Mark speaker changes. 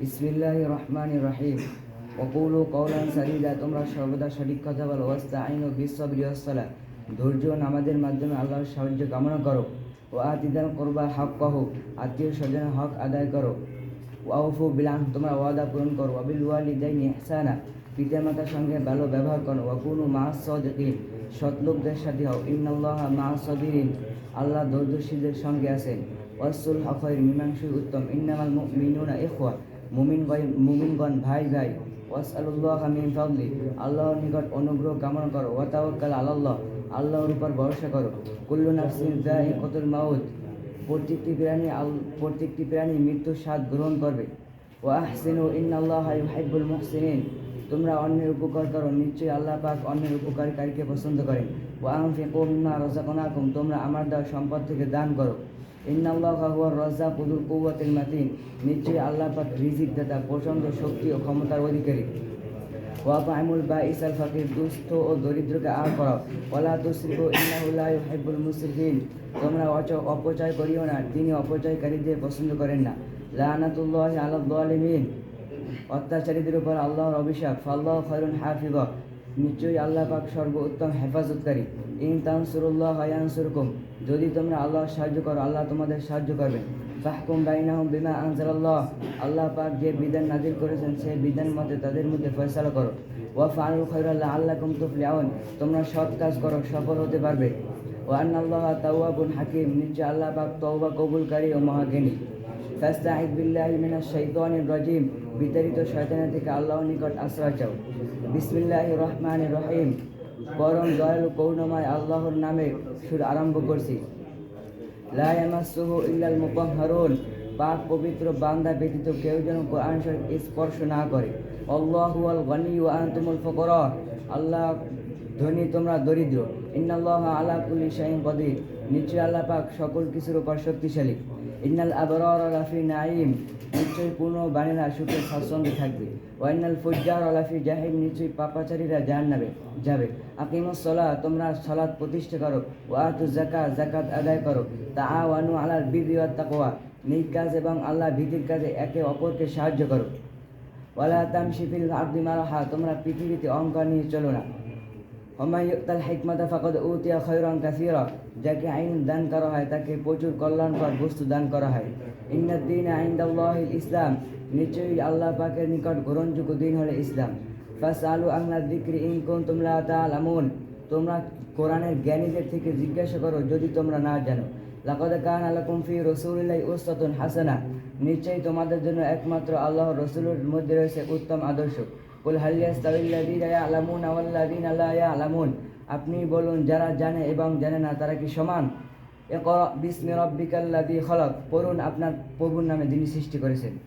Speaker 1: বিসমিল্লাহ রহমান রহিম। অকুলু কৌলান সারিদা তোমরা সর্বদা সঠিক কথা বলো। ওয়াস্তা আইন ও বিশ্ব বিশ্ববিসলা ধৈর্য নামাজের মাধ্যমে আল্লাহর সাহায্য কামনা করো। ও আতিদান করবা হক কহ আত্মীয় স্বজনের হক আদায় করো। ওয়াউফু বিলান তোমরা ওয়াদা পূরণ করো। ওয়াবিল ওয়ালিদাইনি ইহসানা, পিতামাতার সঙ্গে ভালো ব্যবহার করো। ওয়াকুনু মা সদিকিন সৎ লোকদের সাথে হও। ইন্নাল্লাহ মা সদিরিন আল্লাহ ধৈর্যশীলদের সঙ্গে আছেন। ওয়াসুল হকয়ের মীমাংসুই উত্তম। ইন্নামাল মিনুনা ইখওয়া। মুমিন মুমিনগণ ভাই ভাই, ওয়াসআলুল্লাহ মিন ফাদলি। আল্লাহর নিকট অনুগ্রহ কামনা করো, ওয়া তাওয়াক্কাল আলাল্লাহ, আল্লাহর উপর ভরসা করো। কুল্লু নাফসিন যায়িকাতুল মাউত। প্রত্যেকটি প্রাণী প্রত্যেকটি প্রাণী মৃত্যুর স্বাদ গ্রহণ করবে। ও আহসিনু ইন্নাল্লাহ ইউহিব্বুল মুহসিনিন। তোমরা অন্যের উপকার করো, নিশ্চয়ই আল্লাহ পাক অন্যের উপকারীকারীকে পছন্দ করেন। ও আনফিকু মিম্মা রাযাকনাকুম, তোমরা আমার দেওয়া সম্পদ থেকে দান করো। ইন্নাল্লাহা হুয়ার রাজ্জাকুল কুওয়াতিল মাতিন। নিশ্চয়ই আল্লাহ পাক রিজিক দাতা, প্রচণ্ড শক্তি ও ক্ষমতার অধিকারী। ওয়াফাইমুল বা ইসাল ফাকির, দুস্থ ও দরিদ্রকে আর করাও। ওলা তুসরিফু ইন্নাহুল্লাহ হেব্বুল মুসরিফিন। তোমরা অচ- অপচয় করিও না তিনি অপচয়কারীদের পছন্দ করেন না। লানাতুল্লাহ আলা যালিমিন অত্যাচারীদের উপর আল্লাহর অভিশাপ। ফাল্লাহ খয়রুন হাফিজ নিশ্চয়ই আল্লাহ পাক সর্ব উত্তম হেফাজতকারী। ইন তানসুরুল্লাহ ইয়ানসুরকুম, যদি তোমরা আল্লাহর সাহায্য করো, আল্লাহ তোমাদের সাহায্য করবেন ফাহকুম বাইনাহুম বিমা আনজালাল্লাহ, আল্লাহ পাক যে বিধান নাজিল করেছেন, সেই বিধান মতে তাদের মধ্যে ফয়সালা করো। ওয়া ফানুল খৈরাল্লাহ আল্লাহ কুম তুফলিয়াউন তোমরা সৎ কাজ করো, সফল হতে পারবে। ও আন্নাল্লাহ তাওয়াবুন হাকিম নিশ্চয় আল্লাহ পাক তওবা কবুলকারী ও মহাজ্ঞানী। ফাস্তাঈদ বিল্লাহি মিনাশ শাইতানির রাজিম বিতাড়িত শয়তানের থেকে আল্লাহর নিকট আশ্রয় চাও। বিসমিল্লাহির রহমানির রহিম। পরম দয়ালু করুণাময় আল্লাহর নামে সুর আরম্ভ করছি। লা ইয়ামাসসুহু ইল্লাল মুতাহহারুন পাক পবিত্র বান্দা ব্যতীত কেউ যেন কোরআন স্পর্শ না করে। আল্লাহু আল গনি ওয়া আনতুমুল ফুকরা। আল্লাহ ধনী তোমরা দরিদ্র। ইন্নাল্লাহ আলা কুল্লি শাইইন কদির। নিশ্চয় আল্লাহ পাক সকল কিছুর উপর শক্তিশালী। ইন্নাল আবরার লাফি নাঈম। নিশ্চয়ই পূর্ণ বাণীরা সুখে স্বাচ্ছন্দ্যে থাকবে। ওয়াইনাল ফুজ্জার লাফি জাহিম। নিশ্চয়ই পাপাচারীরা জাহান্নাবে যাবে। আকিমুস সালাহ তোমরা সালাত প্রতিষ্ঠা করো। ওয়াতু জাকাত জাকাত আদায় করো। তাআওয়ানু আলাল বিররি ওয়াত তাকোয়া নেক কাজ এবং আল্লাহ ভীতির কাজে একে অপরকে সাহায্য করো। ওয়ালা তামশি ফিল আরদি মারাহা। তোমরা পৃথিবীতে অহংকার নিয়ে চলো না। ওমা ইউতাল হিকমাতা ফাকাদ উতিয়া খায়রান কাসীরা যাকে আইন দান করা হয়, তাকে প্রচুর কল্যাণকর বস্তু দান করা হয়। ইন্নাদ দীন ইনদাল্লাহিল ইসলাম নিশ্চয়ই আল্লাহ পাকের নিকট গ্রহণযোগ্য দিন হলে ইসলাম। ফাসআলু আহলা যিকরি ইন তোমরা লা তা'লামুন তোমরা কোরআনের জ্ঞানীদের থেকে জিজ্ঞাসা করো, যদি তোমরা না জানো। লাকাদ কানা লাকুম ফি রাসূলিল্লাহি উসওয়াতুন হাসানা। নিশ্চয়ই তোমাদের জন্য একমাত্র আল্লাহর রাসূলের মধ্যে রয়েছে উত্তম আদর্শ। কুল হাল ইয়াস্তাবিল্লাযীনা ইয়ালামুনা ওয়াল্লাযীনা লা ইয়ালামুন। আপনি বলুন, যারা জানে এবং জানে না, তারা কি সমান? ইকরা বিসমি রাব্বিকাল্লাযী খালাক। পড়ুন আপনার প্রভুর নামে যিনি সৃষ্টি করেছেন।